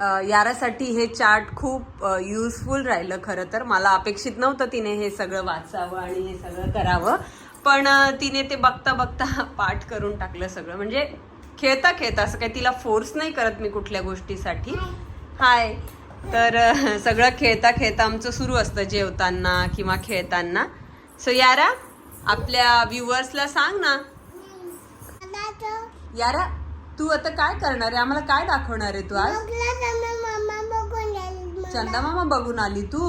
यारासाठी हे चार्ट खूप युजफुल राहिलं खरं तर. मला अपेक्षित नव्हतं तिने हे सगळं वाचावं आणि हे सगळं करावं. पण तिने ते बघता बघता पाठ करून टाकलं सगळं. म्हणजे खेळता खेळता असं काही तिला फोर्स नाही करत मी कुठल्या गोष्टीसाठी. हाय. तर सगळं खेळता खेळता आमचं सुरू असतं जेवताना किंवा खेळताना. सो यारा आपल्या व्ह्युअर्सला सांग ना. यारा तू आता काय करणार आहे? आम्हाला काय दाखवणार आहे तू आज? चंदा मामा बघून आली तू?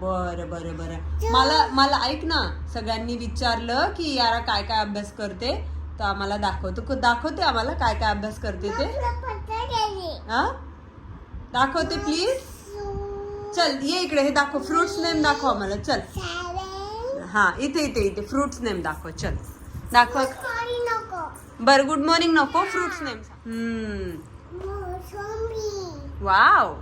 बर बर बर. मला मला ऐक ना. सगळ्यांनी विचारलं की यारा काय काय अभ्यास करते? तर आम्हाला दाखव तू दाखवते आम्हाला काय काय अभ्यास करते ते? हा? दाखवते प्लीज चल ये इकडे हे दाखव. फ्रुट्स नेम दाखव आम्हाला. चल. हा इथे इथे इथे. फ्रुट्स नेम दाखव. चल. दाखव. बर गुड मॉर्निंग नको fruits name wow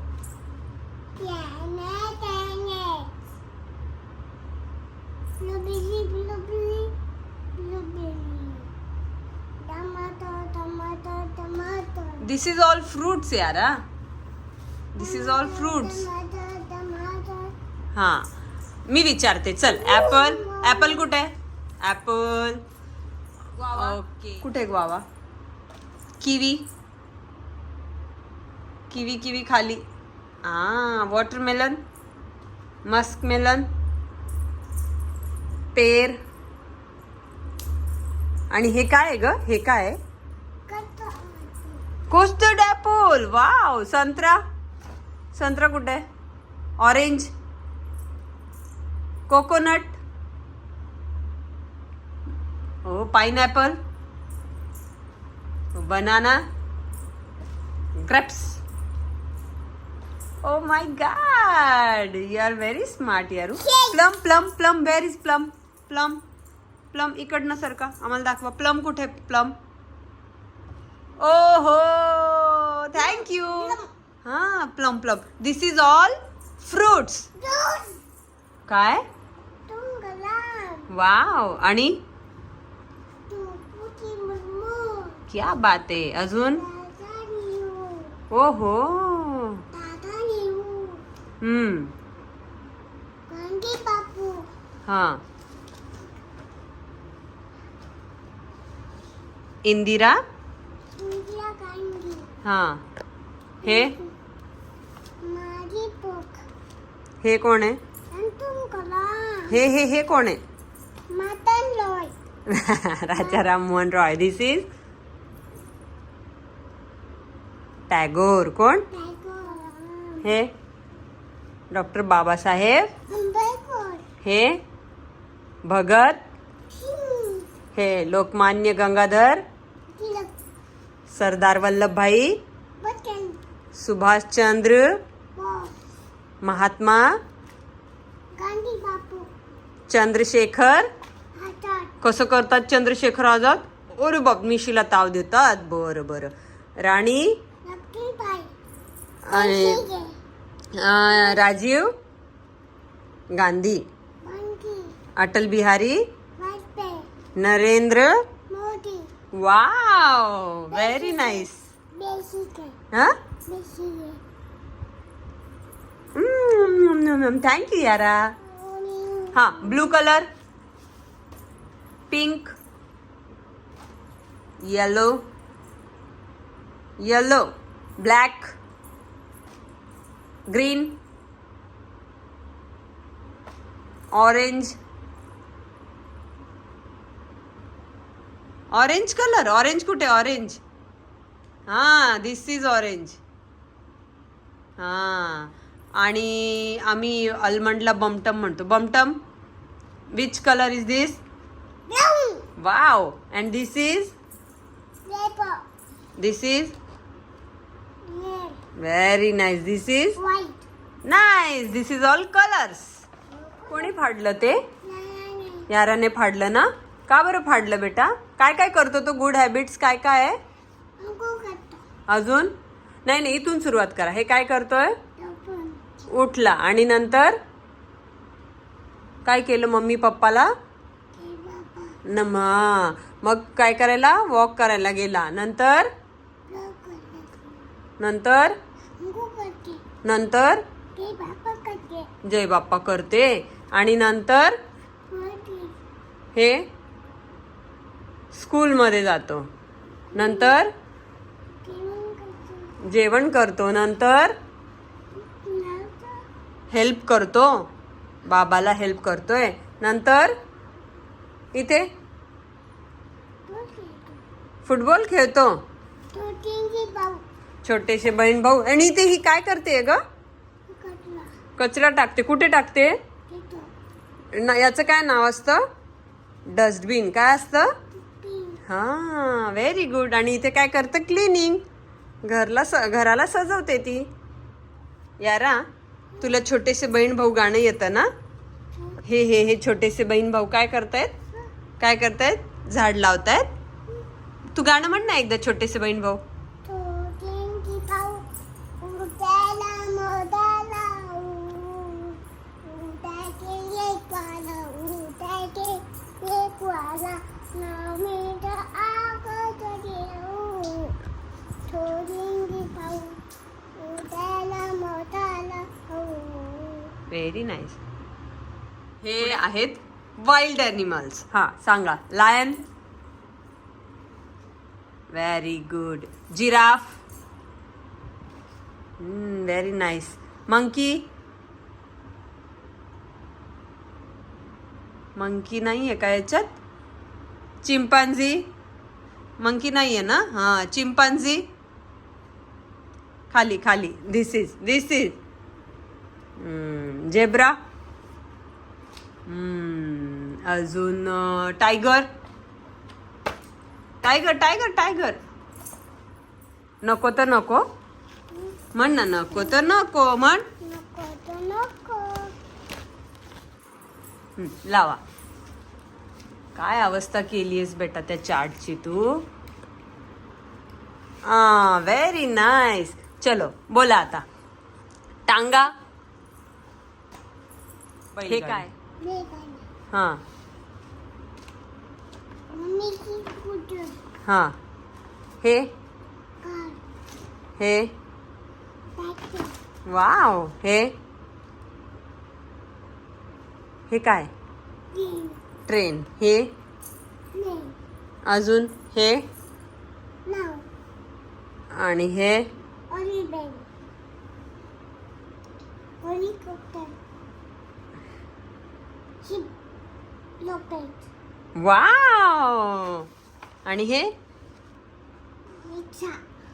this is all fruits यारा दिस इज ऑल फ्रुट्स हा. मी विचारते चल ऍपल ऍपल कुठे? आहे कुठे ग्वावा किवी. किवी किवी खाली. हा वॉटरमेलन मस्क मेलन पेर आणि हे काय आहे ग? हे काय आहे? कोस्टर्ड ऍपल वाव संत्रा. संत्रा कुठे आहे? ऑरेंज कोकोनट हो pineapple banana grapes oh my god you are very smart यारू plum plum plum where is plum plum plum इकडनं सारखा आम्हाला दाखवा. प्लम कुठे? प्लम ओ हो थँक्यू हा plum plum this is all fruits काय? वाव आणि? क्या बात आहे. अजून? ओ हो हम्म. हा. इंदिरा? हा. हे? हे कोण आहे? हे हे हे कोण आहे? राजा Ram Mohan Roy. This is Tagore. कोण? हे? डॉक्टर बाबासाहेब. हे? भगत. हे? लोकमान्य गंगाधर. सरदार वल्लभभाई. सुभाषचंद्र. महात्मा. चंद्रशेखर. कसं करतात चंद्रशेखर आझाद? अरे बाप मिशीला ताव देतात. बरं बरं. राणी? आणि Rajiv Gandhi. Atal Bihari Narendra wow very nice हा? थँक्यू यारा हा blue colour pink yellow yellow black green orange orange colour orange कुठे? ऑरेंज. हां दिस इज ऑरेंज हां. आणि आम्ही अल्मंडला बमटम म्हणतो. बमटम which colour is this wow and this is this is very nice this is nice this is all colours कोणी फाडलं ते? याराने फाडलं ना? का बरं फाडलं बेटा? काय काय करतो तो? गुड हॅबिट्स काय काय आहे? अजून? नाही नाही. इथून सुरुवात करा. हे काय करतोय? उठला. आणि नंतर? काय केलं मम्मी पप्पाला? नमा मग काय करायला? वॉक करायला गेला. नंतर? नंतर? नंतर? जय बाप्पा करते. आणि नंतर? हे? स्कूलमध्ये जातो. नंतर? जेवण करते. नंतर? हेल्प करतो. बाबाला हेल्प करतोय. नंतर? इथे? फुटबॉल खेळतो. छोटेसे बहीण भाऊ. आणि इथे ही काय करते ग? कचरा टाकते. कुठे टाकते? ना याचं काय नाव असतं? डस्टबिन. काय असतं? हां हा व्हेरी गुड आणि इथे काय करतं? क्लिनिंग घरला स घराला सजवते ती. यारा तुला छोटेसे बहीण भाऊ गाणं येतं ना? हे हे हे छोटेसे बहीण भाऊ काय करतायत? काय करतायत? झाड लावतायत? तू गाणं म्हण ना एकदा छोटेसे बहीण भाऊ. व्हेरी नाईस हे आहेत वाईल्ड ॲनिमल्स हा सांगा. Lion very good giraffe very nice monkey monkey नाही आहे का याच्यात? चिंपांझी मंकी नाही आहे ना? हां चिंपांझी खाली खाली. This is this is zebra. अजून टायगर. Tiger tiger tiger. नको तर नको. म्हण ना नको तर नको म्हण. नको लावा. काय अवस्था केली आहेस बेटा त्या चार्टची तू? व्हेरी नाईस चलो बोला आता. टांगा. हे काय? हे. हा. हा? हे? हे वाव. हे? हे काय? ट्रेन. हे? नाही. अजून? हे? नाव. आणि हे? हेलिकॉप्टर. लोपेट वाव! आणि हे?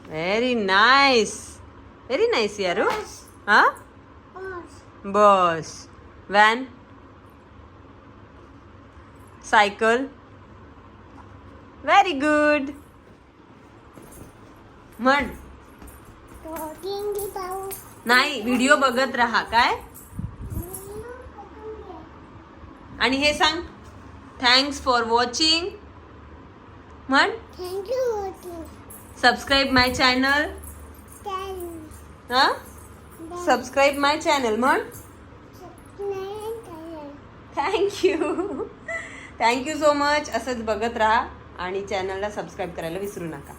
व्हेरी नाईस व्हेरी नाईस यारू. हा? Bus. Van cycle very good म्हण. नाही व्हिडिओ बघत राहा. काय? आणि हे सांग. थँक्स फॉर वॉचिंग म्हण. Thank you subscribe my channel हा? सबस्क्राईब माय चॅनल म्हण. Thank you thank you so much असंच बघत राहा आणि चॅनलला सबस्क्राईब करायला विसरू नका.